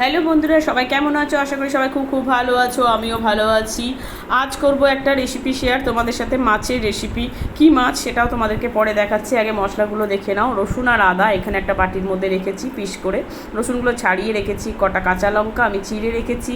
Hello বন্ধুরা, সবাই কেমন আছো? আশা করি সবাই খুব খুব ভালো আছো, আমিও ভালো আছি। আজ করব একটা রেসিপি শেয়ার তোমাদের সাথে মাছের রেসিপি কি মাছ সেটাও তোমাদেরকে পরে দেখাচ্ছি। আগে মশলাগুলো দেখে নাও। রসুন আর আদা এখানে একটা বাটির মধ্যে রেখেছি পিস করে। রসুনগুলো ছাড়িয়ে রেখেছি, কটা কাঁচা লঙ্কা আমি চিড়ে রেখেছি।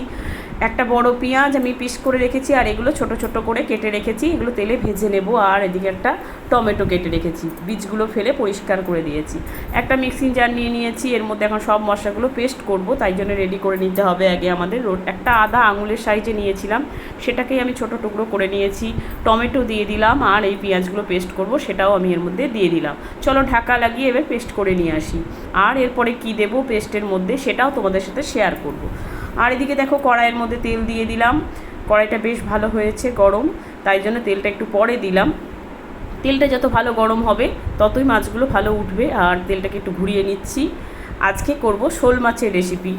একটা বড় পেঁয়াজ আমি পিস করে রেখেছি আর এগুলো ছোট ছোট করে কেটে রেখেছি। এগুলো তেলে ভেজে নেব আর এদিকে একটা টমেটো কেটে রেখেছি। বীজগুলো ফেলে পরিষ্কার করে দিয়েছি। একটা মিক্সিং জার নিয়ে নিয়েছি, এর মধ্যে এখন সব মশলাগুলো পেস্ট করব, তাই জন্য রেডি করে নিতে হবে আগে আমাদের রোড একটা আদা আঙুলের সাইজে নিয়েছিলাম, সেটাকেই আমি ছোট টুকরো করে নিয়েছি। টমেটো দিয়ে দিলাম আর এই পেঁয়াজগুলো পেস্ট করব, সেটাও আমি এর মধ্যে দিয়ে দিলাম। চলো ঢাকা লাগিয়ে এবার পেস্ট করে নিয়ে আসি। আর এরপরে কি দেব পেস্টের মধ্যে, সেটাও তোমাদের সাথে শেয়ার করব। আর এদিকে দেখো কড়াইয়ের মধ্যে তেল দিয়ে দিলাম। কড়াইটা বেশ ভালো হয়েছে গরম, তাই জন্য তেলটা একটু পরে দিলাম। তেলটা যত ভালো গরম হবে, ততই মাছগুলো ভালো উঠবে। আর তেলটাকে একটু ঘুরিয়ে নিচ্ছি। আজকে করব শোল মাছের রেসিপি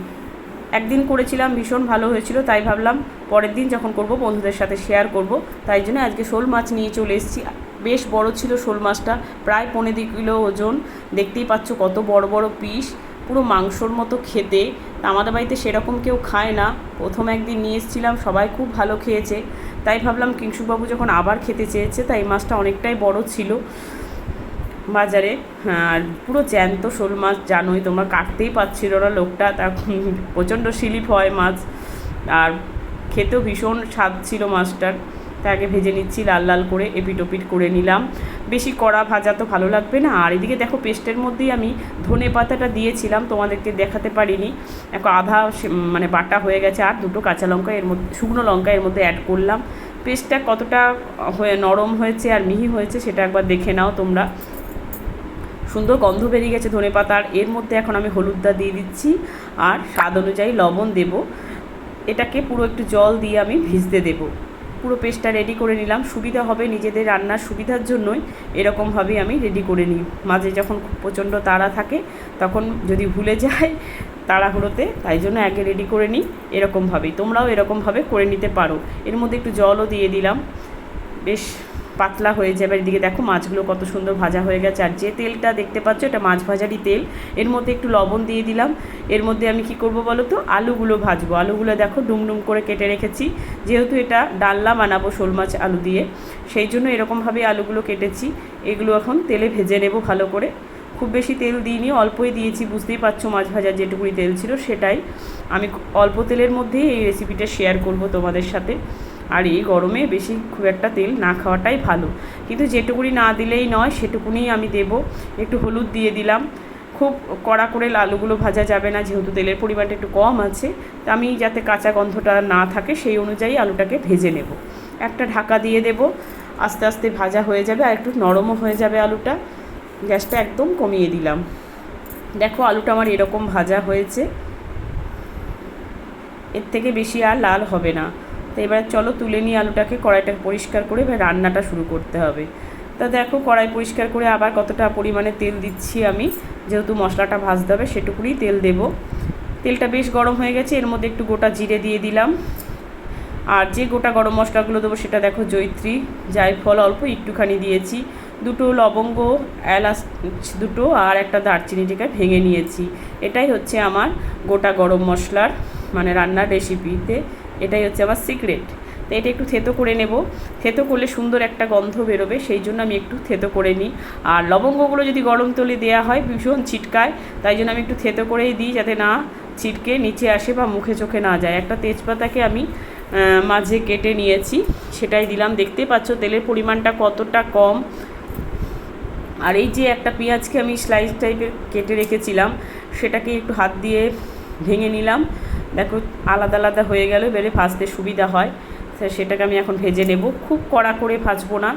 একদিন করেছিলাম, ভীষণ ভালো হয়েছিল, তাই ভাবলাম পরের দিন যখন করব, বন্ধুদের সাথে শেয়ার করব। তাই জন্য আজকে শোল মাছ নিয়ে চলে এসেছি। বেশ বড় ছিল শোল মাছটা, প্রায় পনেরো কিলো ওজন। দেখতেই পাচ্ছ কত বড় বড় পিস পুরো মাংসর মতো খেতে। আমাদের বাড়িতে সেরকম কেউ খায় না। প্রথম একদিন নিয়ে এসেছিলাম সবাই খুব ভালো খেয়েছে। তাই ভাবলাম কিংশুবাবু যখন আবার খেতে চেয়েছে তাই মাছটা অনেকটাই বড় ছিল বাজারে। হ্যাঁ, আর পুরো জ্যান্ত শোল মাছ জানোই তোমরা কাটতেই পাচ্ছিল না লোকটা। তা প্রচণ্ড স্লিপ হয় মাছ। আর খেতেও ভীষণ স্বাদ ছিল মাছটার। তাকে ভেজে নিচ্ছি, লাল লাল করে এপিট ওপিট করে নিলাম। বেশি কড়া ভাজা তো ভালো লাগবে না। আর এদিকে দেখো পেস্টের মধ্যেই আমি ধনে পাতাটা দিয়েছিলাম, তোমাদেরকে দেখাতে পারিনি। এখন আধা মানে বাটা হয়ে গেছে, আর দুটো কাঁচা লঙ্কা, এর মধ্যে, শুকনো লঙ্কা এর মধ্যে অ্যাড করলাম। পেস্টটা কতটা হয়ে, নরম হয়েছে আর মিহি হয়েছে সেটা একবার দেখে নাও তোমরা। সুন্দর গন্ধ বেরিয়ে গেছে ধনে পাতার এর মধ্যে এখন আমি হলুদটা দিয়ে দিচ্ছি, আর স্বাদ অনুযায়ী লবণ দেব। এটাকে পুরো একটু জল দিয়ে আমি ভিজতে দেব। পুরো পেস্টটা রেডি করে নিলাম। সুবিধা হবে নিজেদের রান্নার সুবিধার জন্যই। এরকমভাবে আমি রেডি করে নিই। মাঝে যখন খুব প্রচণ্ড তাড়া থাকে, তখন যদি ভুলে যায় তাড়াহুড়োতে, তাই জন্য আগে রেডি করে নিই। এরকমভাবেই তোমরাও এরকমভাবে করে নিতে পারো। এর মধ্যে একটু জলও দিয়ে দিলাম। বেশ পাতলা হয়ে যাবে। এদিকে দেখো মাছগুলো কত সুন্দর ভাজা হয়ে গেছে। আর যে তেলটা দেখতে পাচ্ছ, এটা মাছ ভাজারই তেল। এর মধ্যে একটু লবণ দিয়ে দিলাম। এর মধ্যে আমি কি করব বলো তো? আলুগুলো ভাজবো। আলুগুলো দেখো ডুম ডুম করে কেটে রেখেছি। যেহেতু এটা ডালনা বানাবো শোল মাছ আলু দিয়ে, সেই জন্য এরকমভাবে আলুগুলো কেটেছি। এগুলো এখন তেলে ভেজে নেব ভালো করে। খুব বেশি তেল দিইনি, অল্পই দিয়েছি। বুঝতেই পারছ মাছ ভাজার যেটুকুনি তেল ছিল সেটাই। আমি অল্প তেলের মধ্যেই এই রেসিপিটা শেয়ার করব তোমাদের সাথে। আর এই গরমে বেশি খুব একটা তেল না খাওয়াটাই ভালো। কিন্তু যেটুকুনি না দিলেই নয়, সেটুকুনি আমি দেব। একটু হলুদ দিয়ে দিলাম। খুব কড়া করে আলুগুলো ভাজা যাবে না, যেহেতু তেলের পরিমাণটা একটু কম আছে। তা আমি যাতে কাঁচা গন্ধটা না থাকে, সেই অনুযায়ী আলুটাকে ভেজে নেব। একটা ঢাকা দিয়ে দেব। আস্তে আস্তে ভাজা হয়ে যাবে আর একটু নরমও হয়ে যাবে আলুটা। গ্যাসটা একদম কমিয়ে দিলাম। দেখো আলুটা আমার এরকম ভাজা হয়েছে। এর থেকে বেশি আর লাল হবে না। তো এবার চলো তুলে নিয়ে আলুটাকে কড়াইটা পরিষ্কার করে এবার রান্নাটা শুরু করতে হবে। তা দেখো কড়াই পরিষ্কার করে আবার কতটা পরিমাণে তেল দিচ্ছি আমি। যেহেতু মশলাটা ভাজতে হবে সেটুকুনি তেল দেব। তেলটা বেশ গরম হয়ে গেছে, এর মধ্যে একটু গোটা জিরে দিয়ে দিলাম। আর যে গোটা গরম মশলাগুলো দেবো সেটা দেখো জৈত্রী জায়ফল অল্প একটুখানি দিয়েছি। দুটো লবঙ্গ, এলাচ দুটো আর একটা দারচিনিটাকে ভেঙে নিয়েছি। এটাই হচ্ছে আমার গোটা গরম মশলার মানে রান্নার রেসিপিতে এটাই হচ্ছে আমার সিক্রেট তো এটা একটু থেতো করে নেব। থেতো করলে সুন্দর একটা গন্ধ বেরোবে, সেই জন্য আমি একটু থেতো করে নিই। আর লবঙ্গগুলো যদি গরম তলে দেওয়া হয়, ভীষণ ছিটকায়, তাই জন্য আমি একটু থেতো করেই দিই যাতে না ছিটকে, নিচে আসে বা মুখে চোখে না যায়। একটা তেজপাতাকে আমি মাঝে কেটে নিয়েছি, সেটাই দিলাম। দেখতে পাচ্ছ তেলের পরিমাণটা কতটা কম। আর এই যে একটা পেঁয়াজকে আমি স্লাইস টাইপের কেটে রেখেছিলাম, সেটাকে একটু হাত দিয়ে ভেঙে নিলাম। দেখো, আলাদা আলাদা হয়ে গেল, এবারে ভাজতে সুবিধা হয়। সেটাকে আমি এখন ভেজে নেব। খুব কড়া করে ভাজবো না,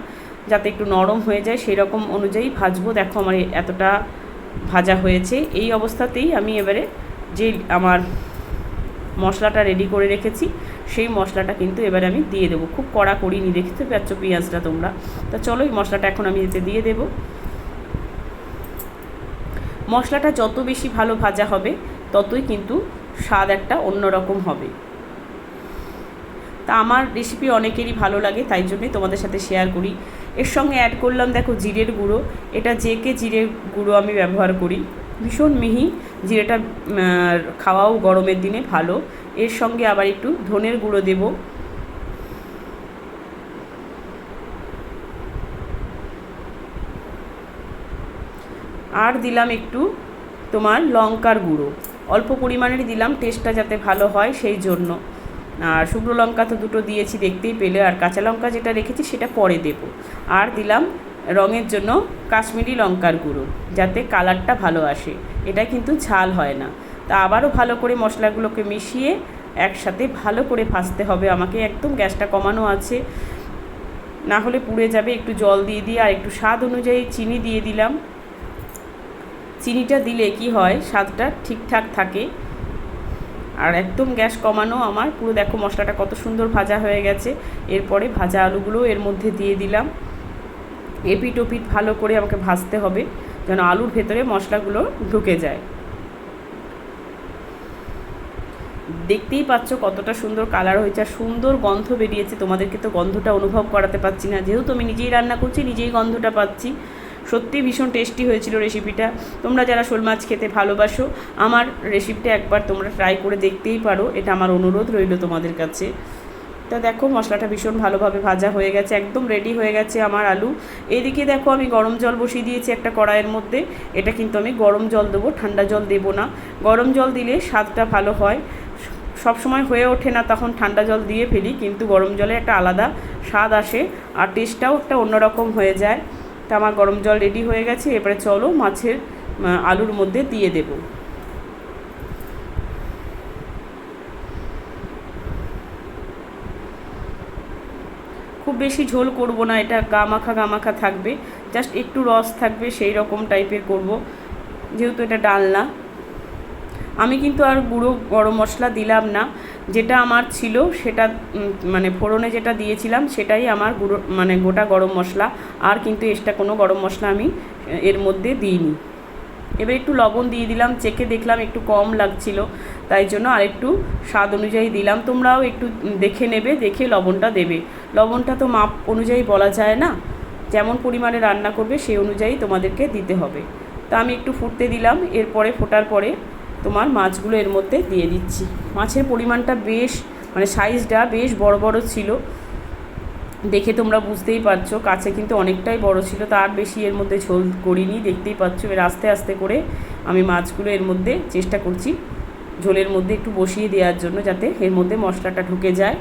যাতে একটু নরম হয়ে যায়। সেই রকম অনুযায়ী ভাজবো। দেখো আমার এতটা ভাজা হয়েছে। এই অবস্থাতেই আমি এবারে যে আমার মশলাটা রেডি করে রেখেছি, সেই মশলাটা কিন্তু এবারে আমি দিয়ে দেবো। খুব কড়া করিনি, দেখতে পাচ্ছ পেঁয়াজটা তোমরা। তা চলো, এই মশলাটা এখন আমি এতে দিয়ে দেবো। মশলাটা যত বেশি ভালো ভাজা হবে, ততই কিন্তু স্বাদ একটা অন্যরকম হবে। তা আমার রেসিপি অনেকেরই ভালো লাগে, তাই জন্যই তোমাদের সাথে শেয়ার করি। এর সঙ্গে অ্যাড করলাম দেখো জিরের গুঁড়ো। এটা যে কে জিরের গুঁড়ো আমি ব্যবহার করি। ভীষণ মিহি, জিরেটা খাওয়াও গরমের দিনে ভালো। এর সঙ্গে আবার একটু ধনের গুঁড়ো দেবো। আর দিলাম একটু তোমার লঙ্কার গুঁড়ো। অল্প পরিমাণেরই দিলাম টেস্টটা যাতে ভালো হয় সেই জন্য। আর শুকনো লঙ্কা তো দুটো দিয়েছি, দেখতেই পেলে। আর কাঁচা লঙ্কা যেটা রেখেছি সেটা পরে দেব। আর দিলাম রঙের জন্য কাশ্মীরি লঙ্কার গুঁড়ো, যাতে কালারটা ভালো আসে। এটা কিন্তু ঝাল হয় না। তা আবারও ভালো করে মশলাগুলোকে মিশিয়ে একসাথে ভালো করে ভাজতে হবে। আমাকে একদম গ্যাসটা কমানো আছে। না হলে পুড়ে যাবে। একটু জল দিয়ে দিয়ে আর একটু স্বাদ অনুযায়ী চিনি দিয়ে দিলাম। চিনিটা দিলে কি হয়? স্বাদটা ঠিকঠাক থাকে। আর একদম গ্যাস কমানো আমার। পুরো দেখো মশলাটা কত সুন্দর ভাজা হয়ে গেছে। এরপরে ভাজা আলুগুলো এর মধ্যে দিয়ে দিলাম। এপিট ওপিট ভালো করে আমাকে ভাজতে হবে, যেন আলুর ভেতরে মশলাগুলো ঢুকে যায়। দেখতেই পাচ্ছ কতটা সুন্দর কালার হয়েছে। আর সুন্দর গন্ধ বেরিয়েছে। তোমাদেরকে তো গন্ধটা অনুভব করাতে পারছি না। যেহেতু আমি নিজেই রান্না করছি, নিজেই গন্ধটা পাচ্ছি। সত্যি ভীষণ টেস্টি হয়েছিল রেসিপিটা তোমরা যারা শোল মাছ খেতে ভালোবাসো, আমার রেসিপিটা একবার তোমরা ট্রাই করে দেখতেই পারো। এটা আমার অনুরোধ রইল তোমাদের কাছে। তা দেখো, মশলাটা ভীষণ ভালোভাবে ভাজা হয়ে গেছে, একদম রেডি হয়ে গেছে আমার আলু। এদিকে দেখো, আমি গরম জল বসিয়ে দিয়েছি একটা কড়াইয়ের মধ্যে। এটা কিন্তু আমি গরম জল দেবো, ঠান্ডা জল দেবো না। গরম জল দিলে স্বাদটা ভালো হয়। সব সময় হয়ে ওঠে না, তখন ঠান্ডা জল দিয়ে ফেলি, কিন্তু গরম জলে একটা আলাদা স্বাদ আসে। আর টেস্টটাও একটা অন্যরকম হয়ে যায়। তা আমার গরম জল রেডি হয়ে গেছে, এবারে চলো মাছের আলুর মধ্যে দিয়ে দেব। খুব বেশি ঝোল করব না, এটা গামাখা গামাখা থাকবে জাস্ট একটু রস থাকবে, সেই রকম টাইপের করব। যেহেতু এটা ডালনা আমি কিন্তু আর গুঁড়ো গরম মশলা দিলাম না। যেটা আমার ছিল সেটা মানে ফোড়নে যেটা দিয়েছিলাম সেটাই আমার গুঁড়ো মানে গোটা গরম মশলা। আর কিন্তু এক্সট্রা কোনো গরম মশলা আমি এর মধ্যে দিইনি। এবার একটু লবণ দিয়ে দিলাম, চেখে দেখলাম একটু কম লাগছিল। তাই জন্য আর একটু স্বাদ অনুযায়ী দিলাম। তোমরাও একটু দেখে নেবে, দেখে লবণটা দেবে। লবণটা তো মাপ অনুযায়ী বলা যায় না। যেমন পরিমাণে রান্না করবে সেই অনুযায়ী তোমাদেরকে দিতে হবে। তা আমি একটু ফুটতে দিলাম। এরপরে ফোটার পরে তোমার মাছগুলো এর মধ্যে দিয়ে দিচ্ছি। মাছের পরিমাণটা বেশ মানে সাইজটা বেশ বড় বড় ছিল। দেখে তোমরা বুঝতেই পারছ, কাছে কিন্তু অনেকটাই বড় ছিল। তার বেশি এর মধ্যে ঝোল করিনি, দেখতেই পাচ্ছ। এবার আস্তে আস্তে করে আমি মাছগুলো এর মধ্যে চেষ্টা করছি ঝোলের মধ্যে একটু বসিয়ে দেওয়ার জন্য, যাতে এর মধ্যে মশলাটা ঢুকে যায়।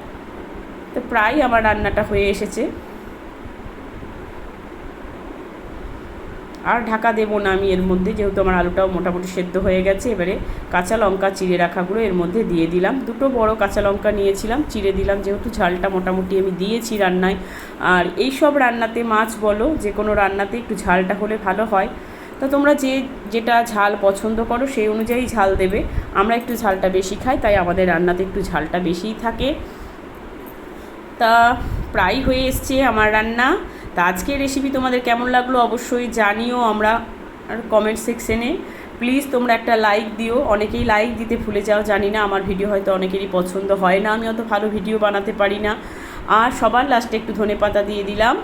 তো প্রায় আমার রান্নাটা হয়ে এসেছে। আর ঢাকা দেবো না আমি, এর মধ্যে যেহেতু আমার আলুটাও মোটামুটি সেদ্ধ হয়ে গেছে, এবারে কাঁচা লঙ্কা, চিড়ে রাখাগুলো এর মধ্যে দিয়ে দিলাম। দুটো বড় কাঁচা লঙ্কা নিয়েছিলাম, চিড়ে দিলাম, যেহেতু ঝালটা মোটামুটি আমি দিয়েছি রান্নায়। আর এই সব রান্নাতে মাছ বলো, যে কোনো রান্নাতে একটু ঝালটা হলে ভালো হয়। তো তোমরা যে যেটা ঝাল পছন্দ করো, সেই অনুযায়ী ঝাল দেবে। আমরা একটু ঝালটা বেশি খাই, তাই আমাদের রান্নাতে একটু ঝালটা বেশিই থাকে। তা প্রায় হয়ে এসছে আমার রান্না। তা আজকের রেসিপি তোমাদের কেমন লাগল অবশ্যই জানিও আমরা আর কমেন্ট সেকশনে প্লিজ তোমরা একটা লাইক দিও। অনেকেই লাইক দিতে ভুলে যাও, জানি না, আমার ভিডিও হয়তো অনেকেরই পছন্দ হয় না, আমি অত ভালো ভিডিও বানাতে পারি না। আর সবার লাস্টে একটু ধনে পাতা দিয়ে দিলাম।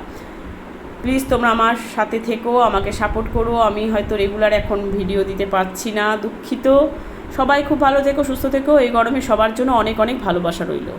প্লিজ তোমরা আমার সাথে থেকো, আমাকে সাপোর্ট করো। আমি হয়তো রেগুলার এখন ভিডিও দিতে পারছি না, দুঃখিত। সবাই খুব ভালো থেকো, সুস্থ থেকো। এই গরমে সবার জন্য অনেক অনেক ভালোবাসা রইল।